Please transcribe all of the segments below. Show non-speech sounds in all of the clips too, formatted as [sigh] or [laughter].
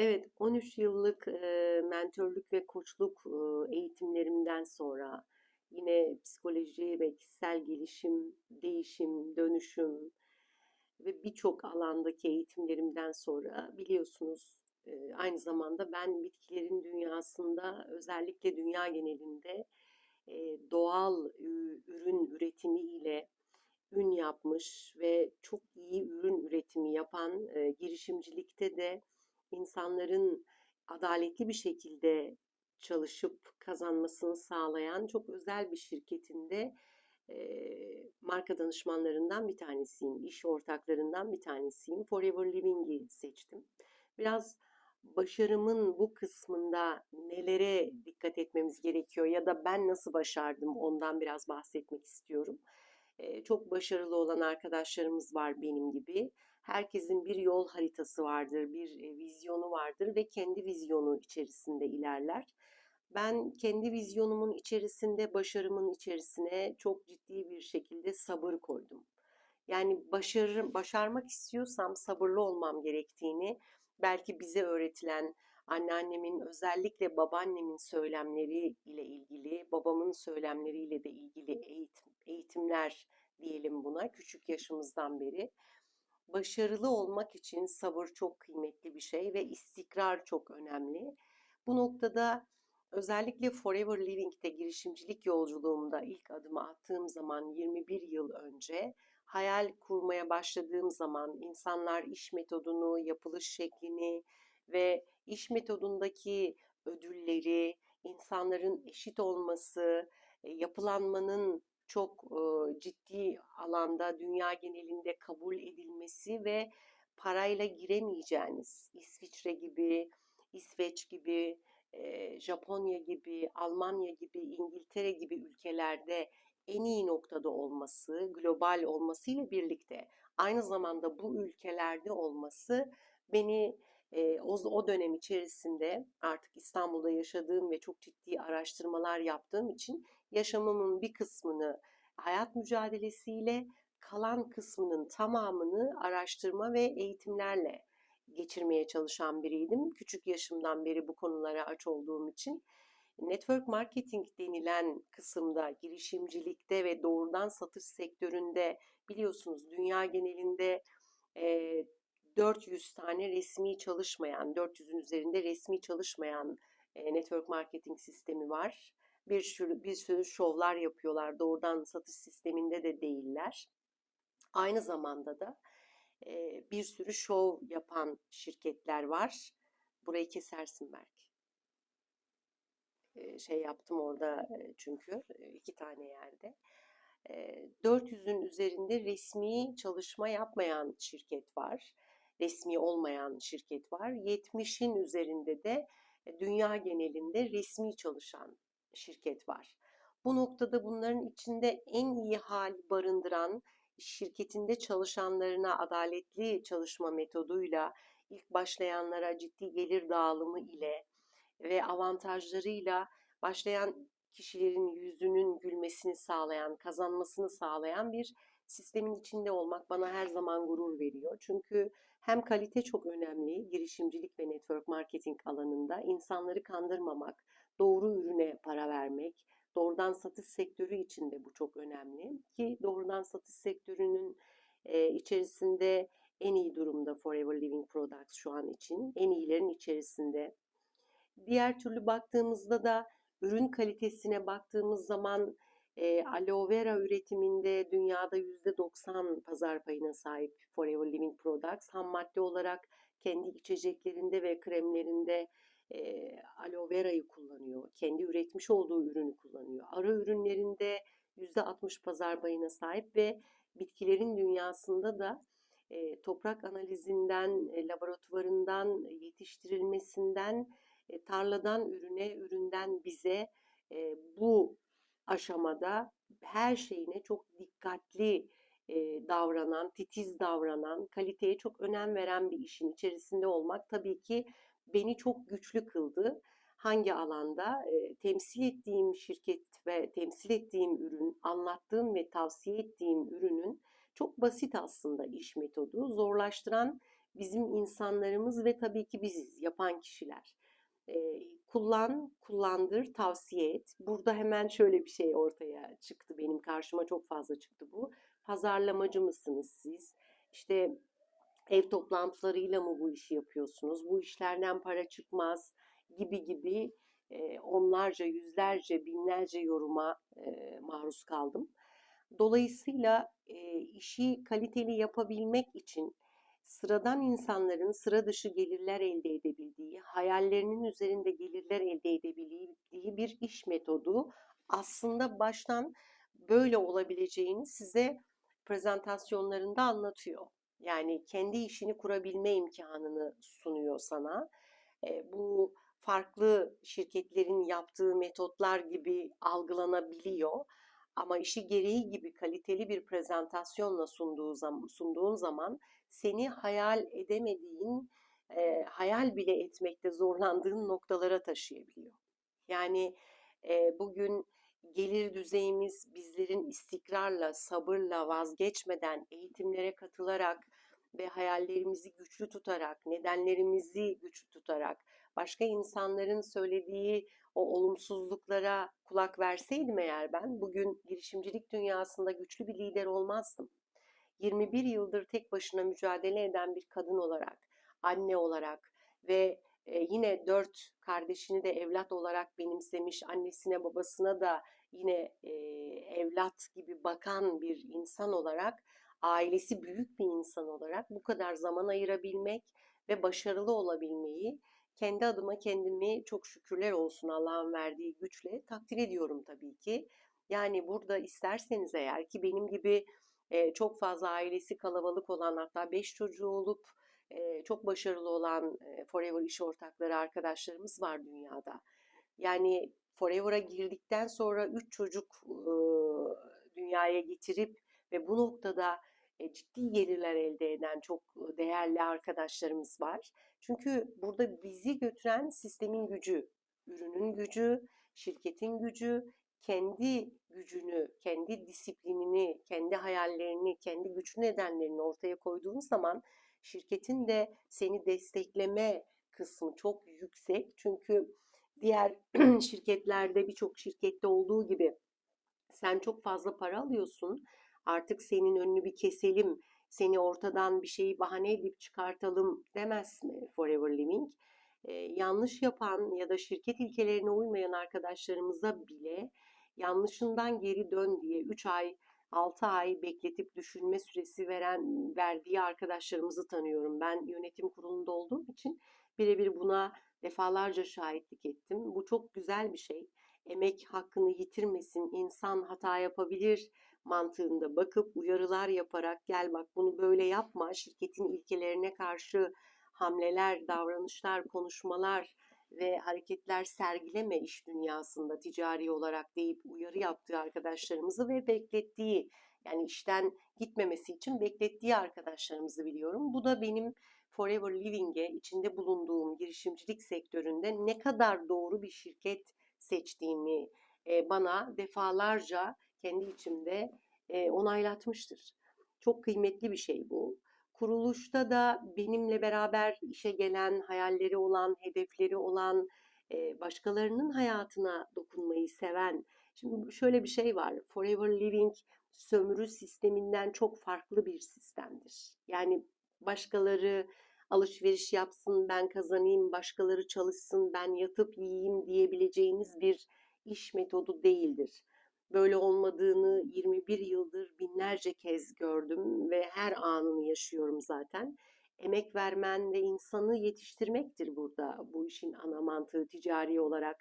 Evet, 13 yıllık eee, mentörlük ve koçluk eğitimlerimden sonra yine psikoloji ve kişisel gelişim, değişim, dönüşüm ve birçok alandaki eğitimlerimden sonra biliyorsunuz aynı zamanda ben bitkilerin dünyasında özellikle dünya genelinde doğal ü- ürün üretimi ile ün yapmış ve çok iyi ürün üretimi yapan e, girişimcilikte de insanların adaletli bir şekilde çalışıp kazanmasını sağlayan çok özel bir şirketinde marka danışmanlarından bir tanesiyim, iş ortaklarından bir tanesiyim. Forever Living'i seçtim. Biraz başarımın bu kısmında nelere dikkat etmemiz gerekiyor ya da ben nasıl başardım ondan biraz bahsetmek istiyorum. Çok başarılı olan arkadaşlarımız var benim gibi. Herkesin bir yol haritası vardır, bir e, vizyonu vardır ve kendi vizyonu içerisinde ilerler. Ben kendi vizyonumun içerisinde, başarımın içerisine çok ciddi bir şekilde sabır koydum. Yani başarı, başarmak istiyorsam sabırlı olmam gerektiğini belki bize öğretilen anneannemin özellikle babaannemin söylemleri ile ilgili, babamın söylemleriyle de ilgili eğitim, eğitimler diyelim buna küçük yaşımızdan beri. Başarılı olmak için sabır çok kıymetli bir şey ve istikrar çok önemli. Bu noktada özellikle Forever Living'de girişimcilik yolculuğumda ilk adımı attığım zaman 21 yıl önce hayal kurmaya başladığım zaman insanlar iş metodunu, yapılış şeklini ve iş metodundaki ödülleri, insanların eşit olması, e, yapılanmanın çok ciddi alanda dünya genelinde kabul edilmesi ve parayla giremeyeceğiniz İsviçre gibi, İsveç gibi, Japonya gibi, Almanya gibi, İngiltere gibi ülkelerde en iyi noktada olması, global olmasıyla birlikte aynı zamanda bu ülkelerde olması beni e, o, o dönem içerisinde artık İstanbul'da yaşadığım ve çok ciddi araştırmalar yaptığım için yaşamımın bir kısmını hayat mücadelesiyle kalan kısmının tamamını araştırma ve eğitimlerle geçirmeye çalışan biriydim. Küçük yaşımdan beri bu konulara aç olduğum için. Network marketing denilen kısımda, girişimcilikte ve doğrudan satış sektöründe biliyorsunuz dünya genelinde e, 400 tane resmi çalışmayan, 400'ün üzerinde resmi çalışmayan e, network marketing sistemi var. Bir sürü, bir sürü şovlar yapıyorlar. Doğrudan satış sisteminde de değiller. Aynı zamanda da e, bir sürü şov yapan şirketler var. Burayı kesersin belki. E, şey yaptım orada çünkü iki tane yerde. E, 400'ün üzerinde resmi çalışma yapmayan şirket var. Resmi olmayan şirket var. 70'in üzerinde de dünya genelinde resmi çalışan şirket var. Bu noktada bunların içinde en iyi hal barındıran şirketinde çalışanlarına adaletli çalışma metoduyla ilk başlayanlara ciddi gelir dağılımı ile ve avantajlarıyla başlayan kişilerin yüzünün gülmesini sağlayan, kazanmasını sağlayan bir sistemin içinde olmak bana her zaman gurur veriyor. Çünkü hem kalite çok önemli girişimcilik ve network marketing alanında insanları kandırmamak, doğru ürüne para vermek, doğrudan satış sektörü için de bu çok önemli ki doğrudan satış sektörünün e, içerisinde en iyi durumda Forever Living Products şu an için. En iyilerin içerisinde. Diğer türlü baktığımızda da ürün kalitesine baktığımız zaman e, aloe vera üretiminde dünyada %90 pazar payına sahip Forever Living Products. Ham madde olarak kendi içeceklerinde ve kremlerinde e, aloe vera'yı kullanıyor. Kendi üretmiş olduğu ürünü kullanıyor. Ara ürünlerinde %60 pazar payına sahip ve bitkilerin dünyasında da e, toprak analizinden, e, laboratuvarından, yetiştirilmesinden, e, tarladan ürüne, üründen bize e, bu aşamada her şeyine çok dikkatli davranan, titiz davranan, kaliteye çok önem veren bir işin içerisinde olmak tabii ki beni çok güçlü kıldı. Hangi alanda temsil ettiğim şirket ve temsil ettiğim ürün, anlattığım ve tavsiye ettiğim ürünün çok basit aslında iş metodu. Zorlaştıran bizim insanlarımız ve tabii ki biziz, yapan kişiler. Kullan, kullandır, tavsiye et. Burada hemen şöyle bir şey ortaya çıktı. Benim karşıma çok fazla çıktı bu. Pazarlamacı mısınız siz? İşte ev toplantılarıyla mı bu işi yapıyorsunuz? Bu işlerden para çıkmaz gibi gibi e, onlarca, yüzlerce, binlerce yoruma e, maruz kaldım. Dolayısıyla e, işi kaliteli yapabilmek için sıradan insanların sıra dışı gelirler elde edebildiği, hayallerinin üzerinde gelirler elde edebildiği bir iş metodu aslında baştan böyle olabileceğini size prezentasyonlarında anlatıyor. Yani kendi işini kurabilme imkanını sunuyor sana. E, bu farklı şirketlerin yaptığı metotlar gibi algılanabiliyor. Ama işi gereği gibi kaliteli bir prezentasyonla sunduğu zaman, sunduğun zaman seni hayal edemediğin, e, hayal bile etmekte zorlandığın noktalara taşıyabiliyor. Yani e, bugün gelir düzeyimiz bizlerin istikrarla, sabırla, vazgeçmeden, eğitimlere katılarak ve hayallerimizi güçlü tutarak, nedenlerimizi güçlü tutarak, başka insanların söylediği o olumsuzluklara kulak verseydim eğer ben bugün girişimcilik dünyasında güçlü bir lider olmazdım. 21 yıldır tek başına mücadele eden bir kadın olarak, anne olarak ve e, yine dört kardeşini de evlat olarak benimsemiş, annesine babasına da yine e, evlat gibi bakan bir insan olarak, ailesi büyük bir insan olarak bu kadar zaman ayırabilmek ve başarılı olabilmeyi kendi adıma kendimi çok şükürler olsun Allah'ın verdiği güçle takdir ediyorum tabii ki. Yani burada isterseniz eğer ki benim gibi çok fazla ailesi kalabalık olan hatta 5 çocuğu olup çok başarılı olan e, Forever iş ortakları arkadaşlarımız var dünyada. Yani Forever'a girdikten sonra 3 çocuk dünyaya getirip ve bu noktada e, ciddi gelirler elde eden çok değerli arkadaşlarımız var. Çünkü burada bizi götüren sistemin gücü, ürünün gücü, şirketin gücü, kendi gücünü, kendi disiplinini, kendi hayallerini, kendi güç nedenlerini ortaya koyduğun zaman şirketin de seni destekleme kısmı çok yüksek. Çünkü diğer [clears throat] şirketlerde birçok şirkette olduğu gibi sen çok fazla para alıyorsun. Artık senin önünü bir keselim, seni ortadan bir şeyi bahane edip çıkartalım demez mi Forever Living? Ee, yanlış yapan ya da şirket ilkelerine uymayan arkadaşlarımıza bile yanlışından geri dön diye 3 ay 6 ay bekletip düşünme süresi veren verdiği arkadaşlarımızı tanıyorum. Ben yönetim kurulunda olduğum için birebir buna defalarca şahitlik ettim. Bu çok güzel bir şey. Emek hakkını yitirmesin, insan hata yapabilir mantığında bakıp uyarılar yaparak gel bak bunu böyle yapma, şirketin ilkelerine karşı hamleler, davranışlar, konuşmalar ve hareketler sergileme iş dünyasında ticari olarak deyip uyarı yaptığı arkadaşlarımızı ve beklettiği yani işten gitmemesi için beklettiği arkadaşlarımızı biliyorum. Bu da benim Forever Living'e içinde bulunduğum girişimcilik sektöründe ne kadar doğru bir şirket seçtiğimi bana defalarca kendi içimde onaylatmıştır. Çok kıymetli bir şey bu. Kuruluşta da benimle beraber işe gelen, hayalleri olan, hedefleri olan, başkalarının hayatına dokunmayı seven. Şimdi şöyle bir şey var. Forever Living sömürü sisteminden çok farklı bir sistemdir. Yani başkaları alışveriş yapsın, ben kazanayım, başkaları çalışsın, ben yatıp yiyeyim diyebileceğiniz bir iş metodu değildir böyle olmadığını 21 yıldır binlerce kez gördüm ve her anını yaşıyorum zaten. Emek vermen ve insanı yetiştirmektir burada bu işin ana mantığı ticari olarak.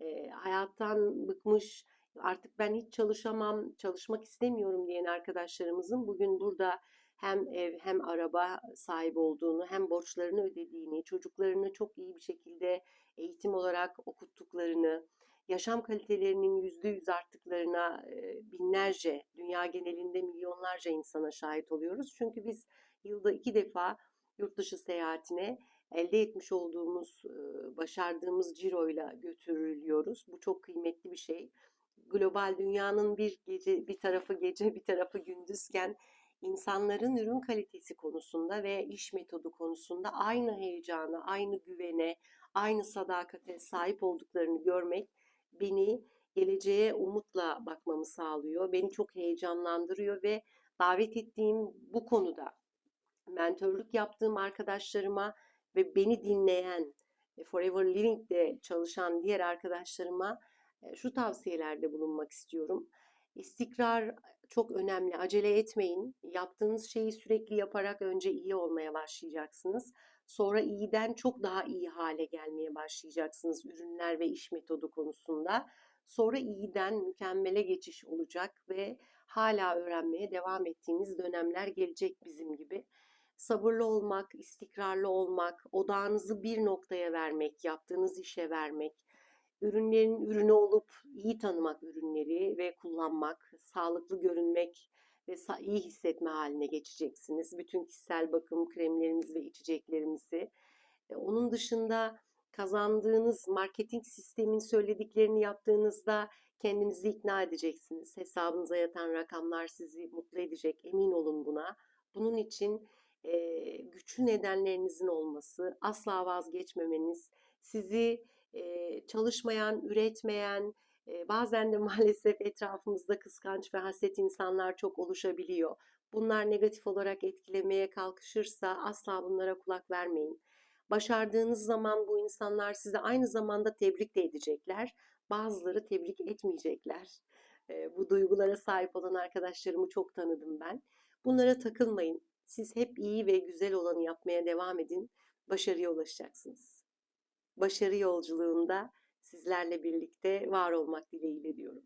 E, hayattan bıkmış, artık ben hiç çalışamam, çalışmak istemiyorum diyen arkadaşlarımızın bugün burada hem ev hem araba sahip olduğunu, hem borçlarını ödediğini, çocuklarını çok iyi bir şekilde eğitim olarak okuttuklarını, yaşam kalitelerinin yüzde yüz arttıklarına binlerce, dünya genelinde milyonlarca insana şahit oluyoruz. Çünkü biz yılda iki defa yurt dışı seyahatine elde etmiş olduğumuz, başardığımız ciroyla götürülüyoruz. Bu çok kıymetli bir şey. Global dünyanın bir gece bir tarafı gece bir tarafı gündüzken insanların ürün kalitesi konusunda ve iş metodu konusunda aynı heyecana, aynı güvene, aynı sadakate sahip olduklarını görmek beni geleceğe umutla bakmamı sağlıyor. Beni çok heyecanlandırıyor ve davet ettiğim bu konuda mentörlük yaptığım arkadaşlarıma ve beni dinleyen e, Forever Living'de çalışan diğer arkadaşlarıma e, şu tavsiyelerde bulunmak istiyorum. İstikrar çok önemli. Acele etmeyin. Yaptığınız şeyi sürekli yaparak önce iyi olmaya başlayacaksınız. Sonra iyiden çok daha iyi hale gelmeye başlayacaksınız ürünler ve iş metodu konusunda. Sonra iyiden mükemmele geçiş olacak ve hala öğrenmeye devam ettiğimiz dönemler gelecek bizim gibi. Sabırlı olmak, istikrarlı olmak, odağınızı bir noktaya vermek, yaptığınız işe vermek, ürünlerin ürünü olup iyi tanımak ürünleri ve kullanmak, sağlıklı görünmek ve iyi hissetme haline geçeceksiniz. Bütün kişisel bakım kremlerimiz ve içeceklerimizi. E, onun dışında kazandığınız marketing sistemin söylediklerini yaptığınızda kendinizi ikna edeceksiniz. Hesabınıza yatan rakamlar sizi mutlu edecek. Emin olun buna. Bunun için e, güçlü nedenlerinizin olması, asla vazgeçmemeniz, sizi e, çalışmayan, üretmeyen, bazen de maalesef etrafımızda kıskanç ve haset insanlar çok oluşabiliyor. Bunlar negatif olarak etkilemeye kalkışırsa asla bunlara kulak vermeyin. Başardığınız zaman bu insanlar size aynı zamanda tebrik de edecekler. Bazıları tebrik etmeyecekler. Bu duygulara sahip olan arkadaşlarımı çok tanıdım ben. Bunlara takılmayın. Siz hep iyi ve güzel olanı yapmaya devam edin. Başarıya ulaşacaksınız. Başarı yolculuğunda sizlerle birlikte var olmak dileğiyle diyorum.